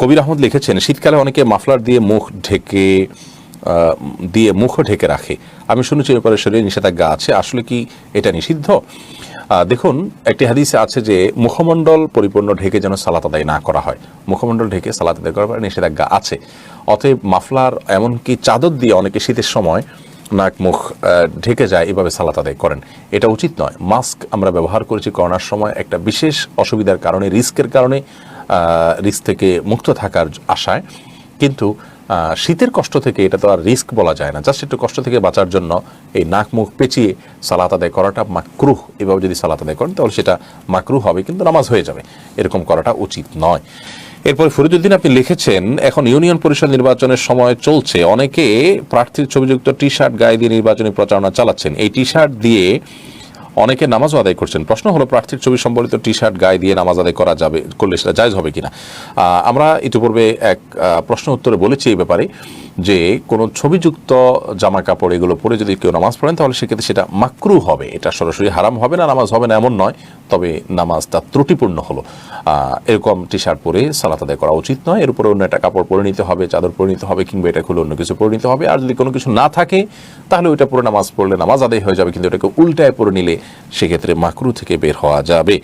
কবির আহমদ লিখেছেন, শীতকালে অনেকে মাফলার দিয়ে মুখ ঢেকে দিয়ে মুখও ঢেকে রাখে। আমি শুনেছি এ ব্যাপারে শরীরে নিষেধাজ্ঞা আছে, আসলে কি এটা নিষিদ্ধ? দেখুন, একটি হাদিসে আছে যে মুখমণ্ডল পরিপূর্ণ ঢেকে যেন সালাত আদায় না করা হয়। মুখমণ্ডল ঢেকে সালাত আদায় করার নিষেধাজ্ঞা আছে। অতএব মাফলার এমনকি চাদর দিয়ে অনেকে শীতের সময় নাক, মুখ ঢেকে যায়, এভাবে সালাত আদায় করেন। এটা উচিত নয়। মাস্ক আমরা ব্যবহার করেছি করোনার সময়। একটা বিশেষ অসুবিধার কারণে, রিস্কের কারণে রিস্ক থেকে মুক্ত থাকার আশায়। কিন্তু শীতের কষ্ট থেকে এটা তো আর রিস্ক বলা যায় না। জাস্ট একটু কষ্ট থেকে বাঁচার জন্য এই নাক মুখ পেঁচিয়ে সালাত আদায় করাটা মাকরুহ। এভাবে যদি সালাত আদায় করেন, তাহলে সেটা মাকরুহ হবে, কিন্তু নামাজ হয়ে যাবে। এরকম করাটা উচিত নয়। এরপরে ফরিদুদ্দিন আপনি লিখেছেন, এখন ইউনিয়ন পরিষদ নির্বাচনের সময় চলছে। অনেকে প্রার্থীর ছবিযুক্ত টি শার্ট গায়ে দিয়ে নির্বাচনী প্রচারণা চালাচ্ছেন। এই টি শার্ট দিয়ে অনেকে নামাজও আদায় করছেন। প্রশ্ন হলো, প্রার্থীর ছবি সম্বলিত টি শার্ট গায়ে দিয়ে নামাজ আদায় করা যাবে, করলে সেটা জায়জ হবে কিনা? আমরা ইতিপূর্বে এক প্রশ্ন উত্তরে বলেছি এই ব্যাপারে যে, কোনো ছবিযুক্ত জামা কাপড় এগুলো পরে যদি কেউ নামাজ পড়েন, তাহলে সেক্ষেত্রে সেটা মাকরু হবে। এটা সরাসরি হারাম হবে না, নামাজ হবে না, এমন নয়। তবে নামাজটা ত্রুটিপূর্ণ হলো। এরকম টি শার্ট পরে সালাত আদায় করা উচিত নয়। এর উপরে অন্য একটা কাপড় পরে নিতে হবে, চাদর পরে নিতে হবে, কিংবা এটা খুলে অন্য কিছু পরে নিতে হবে। আর যদি কোনো কিছু না থাকে, তাহলে ওইটা পরে নামাজ পড়লে নামাজ আদায় হয়ে যাবে, কিন্তু এটাকে উল্টায় পরে নিলে সেক্ষেত্রে মাকরু থেকে বের হওয়া যাবে।